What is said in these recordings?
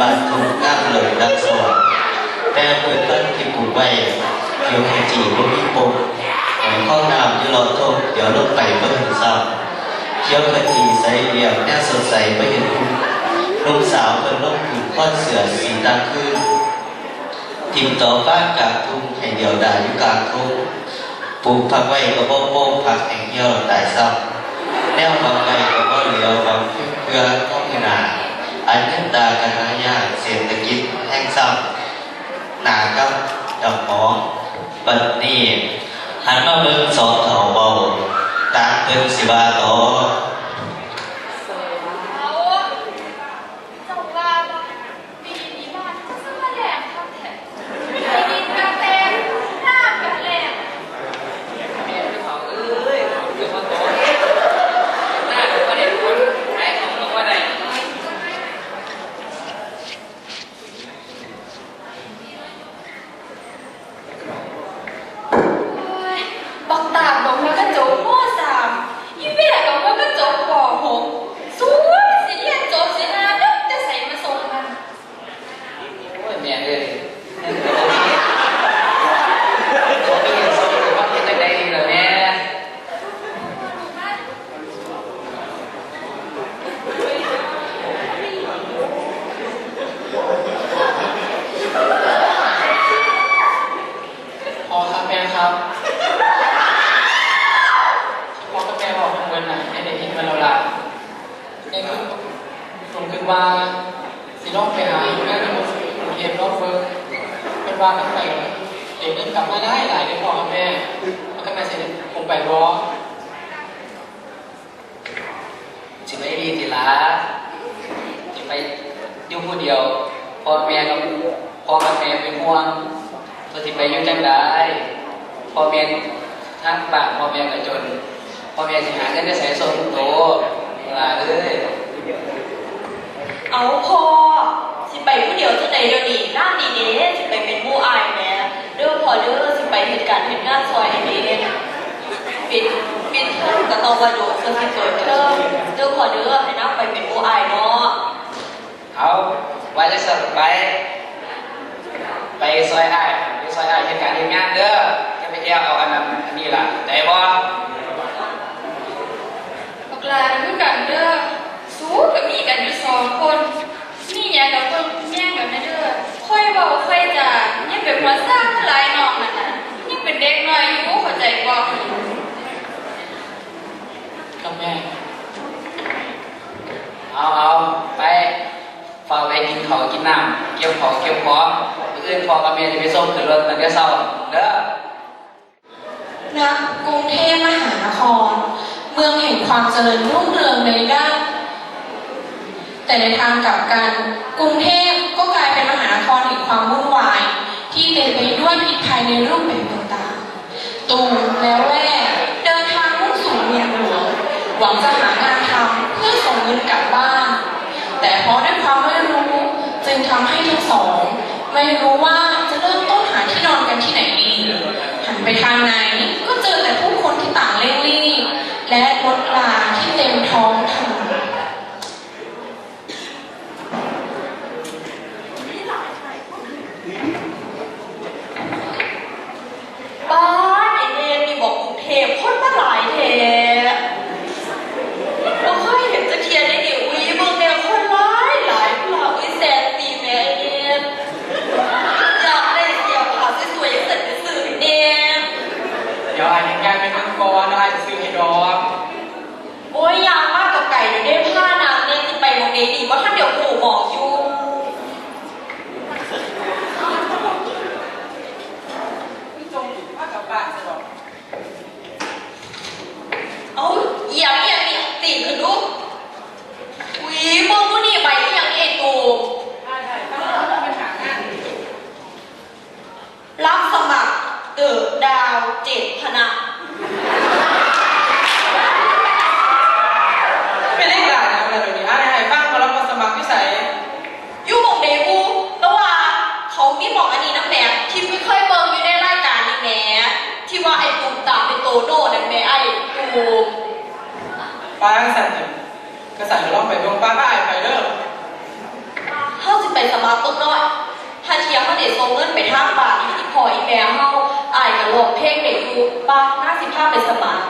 บานทุ่งน้ำเลยรักสว่างแต่เพื่อนเพื่อนที่ปลูกไว้เขียวขจีบมีปมหอยข้องน้ำที่รอทงเดี๋ยวลงไปเบิ่งซ้ำเขียวขจีใสเรียบแน่สดใสไม่เห็นคุณลูกสาวเพิ่นลงถึงข้อนเสือสีตาขึ้นทิมต่อบ้านกลางทุ่งให้เดียวดายอยู่กลางทุ่งปลูกผักไว้ก็บ่โป้งผักแห่งเหี่ยวตายซ้ำแนวบางไว้ก็บ่เหลียวบางเพื่อนเงินตากันหายากเศรษฐกิ จแห้งซ้ำหนากับดอกหมองปัดนี้หันมาเบิ่งสองเขาเบาตาเพิ่นสิบาต่อ เอาเจ้าว่าปีนี้บ้านเขาซื้อมาแหลกครับแท้ปีนี้กาแฟหน้ากันแหลก แม่ไปเขาเอ้ยเดี๋ยวมาโตเอ๊ะหน้าเดี๋ยวมาเด็ดคนไอ้ของลงว่าไหน โอ้ยบักตาบบอกแล้วก็จบมสามอีเวียกับแล้วก็จบปหกสวยสิเรียนจบสินะแล้วจะใส่มาส่งมัน โอ้ยแม่เลยตัวพี่เห็นส่งหรือว่าเป็นจังใดดีเหรอแม่พอครับแม่ครับพอกับแม่บอกเงินน่ะให้ได้เห็นมันเราละนี่คือผมคือว่าสิลองไปหาอยู่นั่นที่ผมกรุงเทพรอบเฟิร์เป็นว่ากันไป เดี๋ยวเงินกลับมาได้หลายได้พอครับแม่แล้วก็แม่เสร็จผมไปรอสิไปดีทีละสิไปยู่ผู้เดียวพ่อแม่กับพ่อกับแม่เป็นห่วงตัวสิไปยู่งจังได้พ่อแม่ทั้งบ้านพ่อแม่ก็จนพ่อแม่สิหาเงินได้ใส่ส่งโตลาเอ้ยเอาพอสิไปผู้เดียวจะไหนเดี๋ยวนี้นั่งดีเด้สิไปเป็นหมู่อายแม่ เด้อพอเด้อสิไปเหตุการณ์เหตุงานซอยไอ้เด้ปิดปิดเทอมก็ต้องมาโดดสกิเปิดเทอมเด้อพอเด้อให้นั่งไปเป็นหมู่อเนาะเอาไว้จะสรุปไปไปซอยไอ้ไปซอยไอ้เหตุการณ์เหตุงานเด้อจะไปเที่ยวเอาอันนั้นอันนี้ล่ะได้บ่บักลาคือกันเด้อสู้กับมีกันอยู่สองคนนี่หยังกับคนแย่งกันนะเด้อค่อยเบาค่อยจายัง เป็นหัวซ่าหลายน้องนั่นน่ะยังเป็นเด็กน้อยอยู่เข้าใจบ่กับแม่ เอาเอาไปฝากไปกินข้าวกินน้ำเกี่ยวของเกี่ยวของมื้ออื่นพ่อกับแม่จะไปส่งขึ้นรถตั้งแต่เช้าเด้อณกรุงเทพมหานคร เมืองแห่งความเจริญรุ่งเรืองในด้านแต่ในทางกลับกันกรุงเทพก็กลายเป็นมหานครแห่งความวุ่นวายที่ เต็มไปด้วยพิษภัยในรูปแบบต่างๆ ตูมและแว่เดินทางมุ่งสู่เมืองหลวงหวังจะหางานทำเพื่อส่งเงินกลับบ้าน แต่เพราะด้วยความไม่รู้จึงทำให้ทั้งสอง ไม่รู้ว่าจะเริ่มต้นหาที่นอนกันที่ไหนดี หันไปทางไหนะไม่ได้หลายนะอะไรแบบนี้อะไรหายบ้างมาสมัครวิสัยอยู่งเดบูแล้วว่าเขามีหมองอันนี้นะแหม่ที่ไม่เคยเบิ่งอยู่ในรายการนี่แหม่ที่ว่าไอ้ตูมตามเป็นโตโน่นั่นแหม่ไอ้ตูมป้าสั่นเกระสันเราไปดวงป้าป้ไอ้ไปเด้อเข้าสิไปสมัครตุ๊กน้อยถ้าเทียมเขาเด็ดส่เงินไปท่างบ้านที่พ่ออีแม่เข้า อายก็ลงเพลงเด็กดูป้าหน้าสิบห้าเป็นสมาร์ท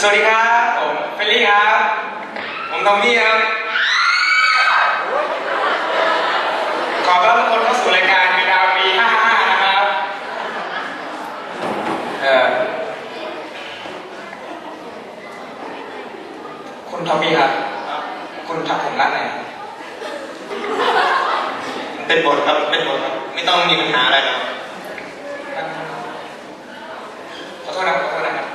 สวัสดีครับ ผมเฟลลี่ครับ ผมทอมมี่ครับ ขอต้อนรับทุกคนเข้าสู่รายการมีดาวปี55 นะครับ เอ่อ คุณทอมมี่ครับ คุณทำผมร้านไหนครับ เป็นบทครับเป็นบท ครับไม่ต้องมีปัญหาอะไรครับ ขอโทษนะครับขอโทษนะครับ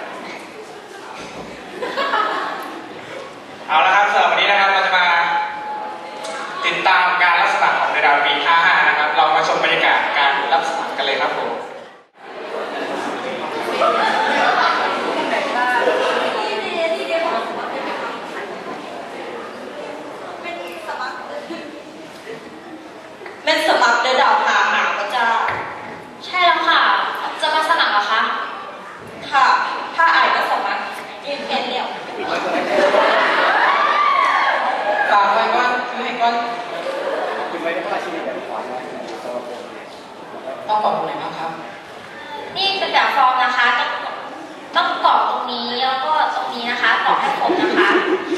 เอาละครับสำหรับวันนี้นะครับเราจะมาติดตามการรับสมัครของเดดาวปี55 นะครับ เรามาชมบรรยากาศการรับสมัครกันเลยครับผม แม่นสมัครเดอดาวหาหาก็จะ ใช่แล้วค่ะ จะมาสมัครเหรอคะ ค่ะ ถ้าอายก็สมัครเรียนเป็นแล้ว ฝากไว้ก่อนคือให้ก่อนต้องบอกตรงไหนบ้างครับ นี่เป็นแบบฟอร์มนะคะ ต้องต้องกรอกตรงนี้แล้วก็ตรงนี้นะคะกรอกให้ครบนะคะ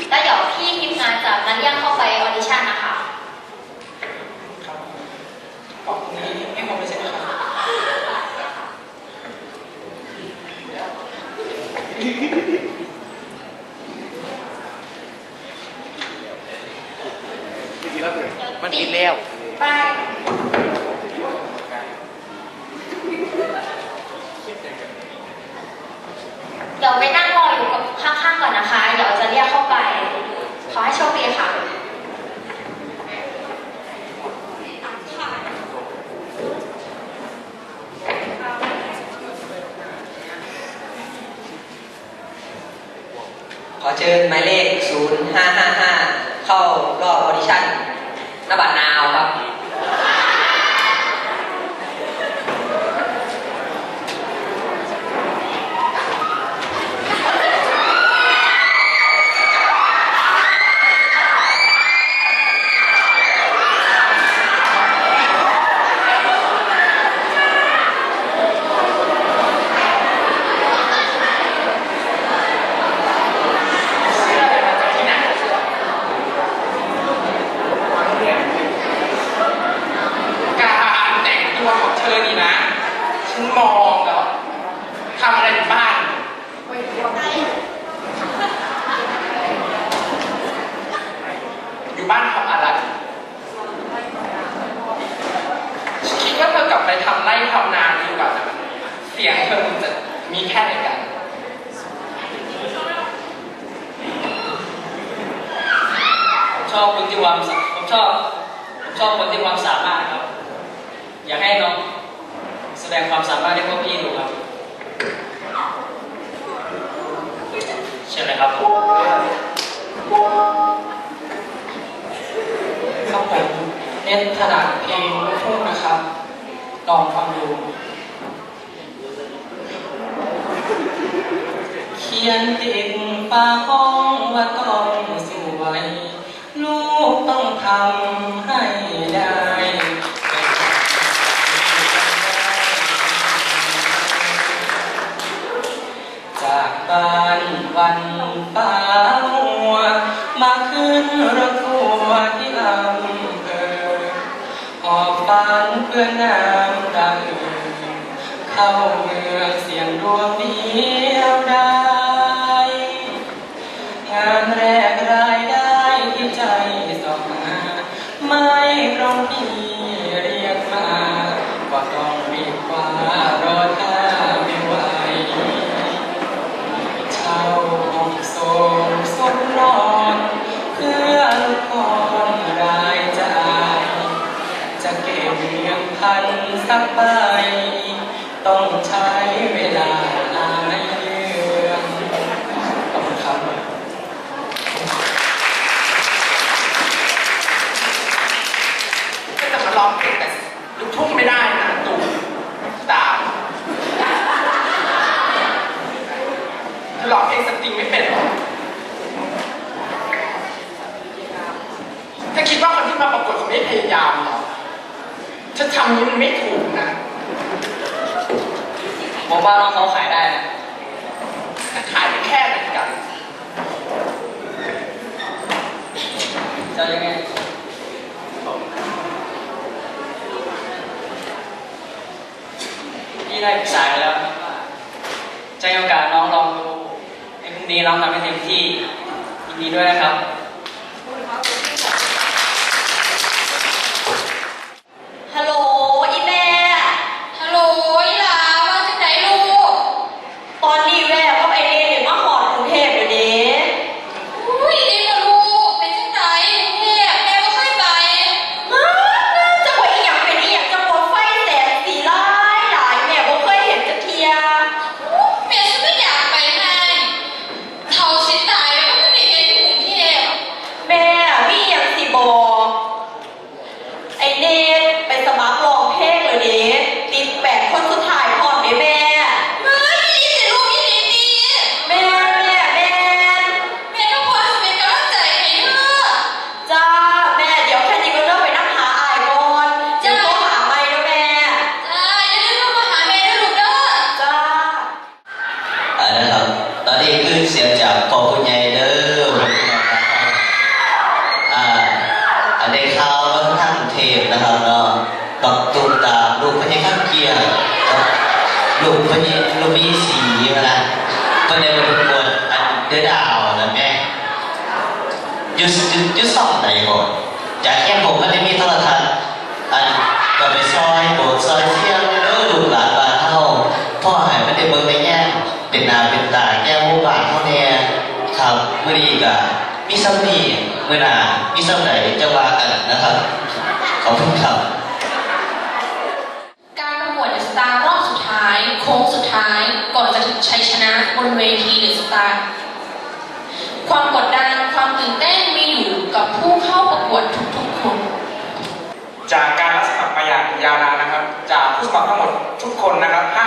แล้วเดี๋ยวพี่ทีมงานจะมาเรียกเข้าไปออดิชั่นนะคะ ครับบอกตรงนี้ให้ผมไปใช่ไหมครับ มันกินแล้วไปเดี๋ยวไปนั่งรออยู่กับข้างๆก่อนนะคะ เดี๋ยวจะเรียกเข้าไป ขอให้โชคดีค่ะ ขอเชิญหมายเลข 0555 เข้ารอบออดิชั่นนบัตรนาวครับ การแต่งตัวของเธอนี่นะ ฉันมองแล้วทำอะไรอยู่บ้าน อยู่บ้านทำอะไรฉันคิดว่าเธอกลับไปทำไร่ทำนาดีกว่านะเสียงเธอมันจะมีแค่ไหนกันผมชอบคนที่ความสผมชอบผมชอบคนที่ความสามารถครับ อยากให้น้องแสดงความสามารถให้พวกพี่ดูครับใช่ไหมครับผมครับผมเน้นถนัดเพลงลูกทุ่งนะครับลองฟังดู ขียนติดฝาห้องว่าต้องสวย ลูกต้องทำให้ได้จากบ้านวันป่าหัว มาขึ้นรถทัวร์ที่อำเภอหอบฝันเพื่อนน้ำตาอื่นเข้าเมืองเสียงดวงเดียว พันสักใบต้องใช้เวลา ทำนี้มันไม่ถูกนะผมว่าน้องเขาขายได้นะขายไปแค่ไหนกันจะยังไงพี่ได้ปรึกษาแล้วว่จะโอกาสน้องลองดูในพรุ่งนี้น้องทำให้เต็มที่ยินดีด้วยนะครับ ยุดยุดยุดส่องไหนก่อนจากแก้มผมก็จะมีโทรทัศนอันก็ไปซอยปวดซอยเที่ยงเออลูกหลานบาเท่าพ่อหายไม่ได้เบิ่งในแง่เป็นนาเป็นตาแก้มหมู่บ้านเท่าเนี่ยครับเมื่อนี้ก็มีซ้ำนี่เมื่อนามีซ้ำไหนจะว่ากันนะครับขอบคุณครับการประกวดสตาร์รอบสุดท้าย โค้งสุดท้ายก่อนจะถึงชัยชนะบนเวทีเดอะ ทุกคนนะครับ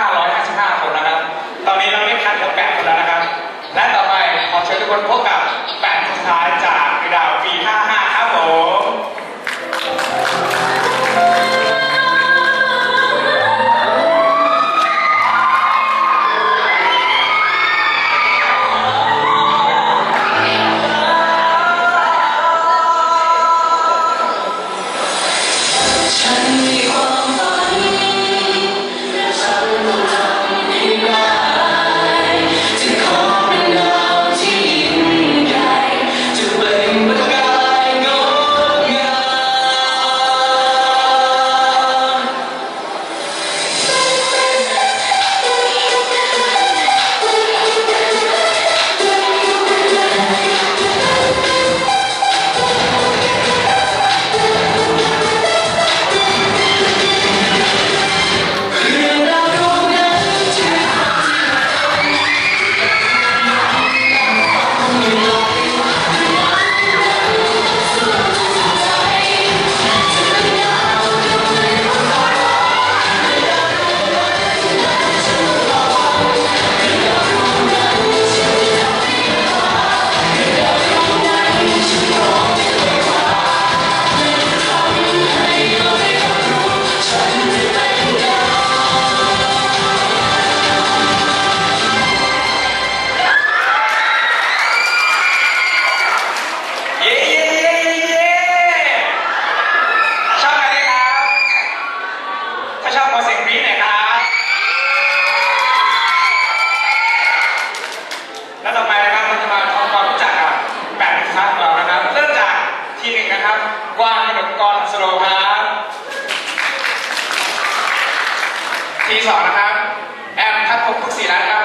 แอมครับผมทุกสีนะครับ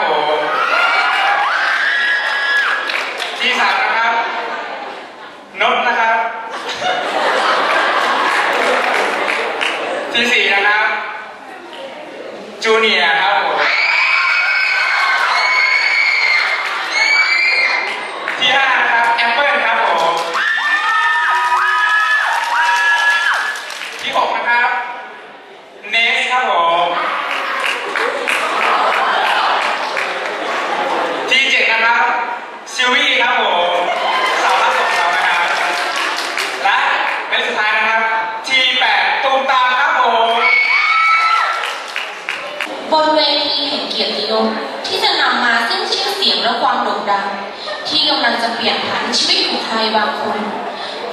ที่กำลังจะเปลี่ยนผันชีวิตของใครบางคน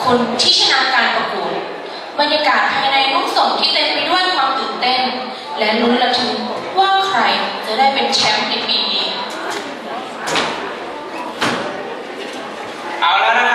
คนที่ชนะการประกวดบรรยากาศภายในห้องส่งที่เต็มไปด้วยความตื่นเต้น และลุ้นระทึกว่าใครจะได้เป็นแชมป์ในปีนี้ เอาแล้วนะ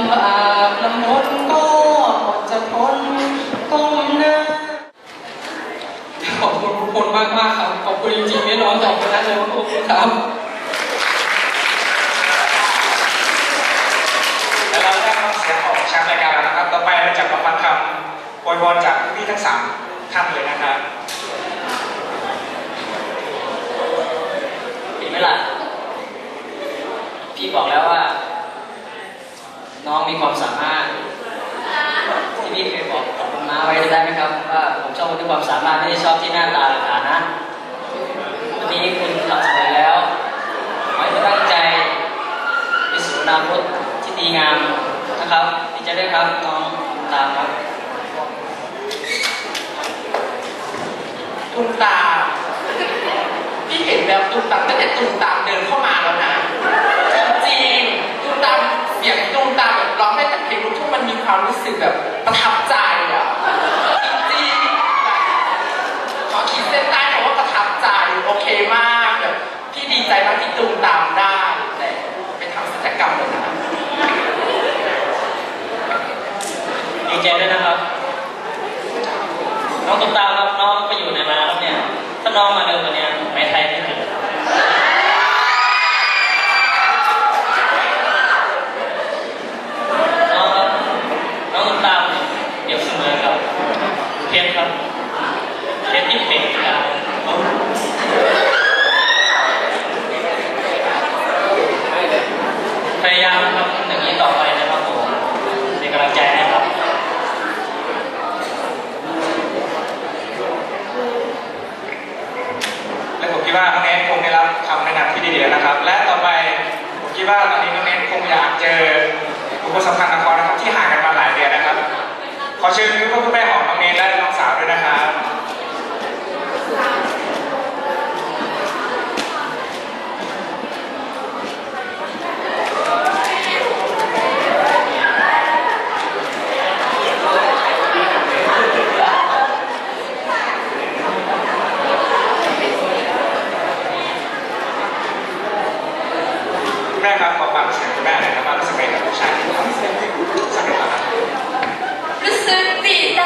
ำบากลำบนก็อดจะทนก้มหน้า ขอบคุณทุกคนมากมากๆครับ ขอบคุณจริงๆไม่ร้อนตอบกันได้เลยว่าขอบคุณครับและเราได้ฟังเสียงของแชมป์รายการแล้วนะครับ ต่อไปเราจะมาฟังคำอวยพรจากพี่ๆทั้งสามท่านเลยนะครับเห็นไหมล่ะพี่บอกแล้วว่า น้องมีความสามารถ ที่พี่เคยบอกกับคุณมาไว้ได้ไหมครับว่าผมชอบคนที่ความสามารถไม่ได้ชอบที่หน้าตาหรือฐานะวันนี้คุณทำสำเร็จแล้วขอให้คุณตั้งใจไปสู่อนาคตที่ดีงามนะครับดีใจด้วยครับน้องตามครับตุ้มตาพี่เห็นแบบตุ้มตาตั้งแต่ตุ้มตาเดินเข้ามาแล้วนะามเสียงตุ้มตามแบบร้องได้แต่เพลงลูกทุ่งมันมีความรู้สึกแบบประทับใจอะจริงๆขอขีดเส้นใต้หน่อยว่าประทับใจโอเคมากแบบพี่ดีใจมากที่ตุ้มตามได้แต่ไปทำศัลยกรรมเลยนะ ดีใจด้วยนะครับ น้องตุ๊กตาครับน้องไปอยู่ไหนมาครับเนี่ย ถ้าน้องมาเดินวันเนี้ยหมาย ว่าตอนนี้คงได้รับคำแนะนำที่ดีๆแล้วนะครับ และต่อไปผมคิดว่าตอนนี้น้องเนทคงอยากเจอบุคคลสำคัญของเขานะครับที่ห่างกันมาหลายเดือนนะครับ ขอเชิญพ่อคุณแม่ของน้องเนทและน้องสาวด้วยนะครับ คุณแม่ครับขอความรู้สึกคุณแม่หน่อยครับว่ารู้สึกไงกับผู้ชายที่ทำสักหน่อยค รับรู้สึกดีใจ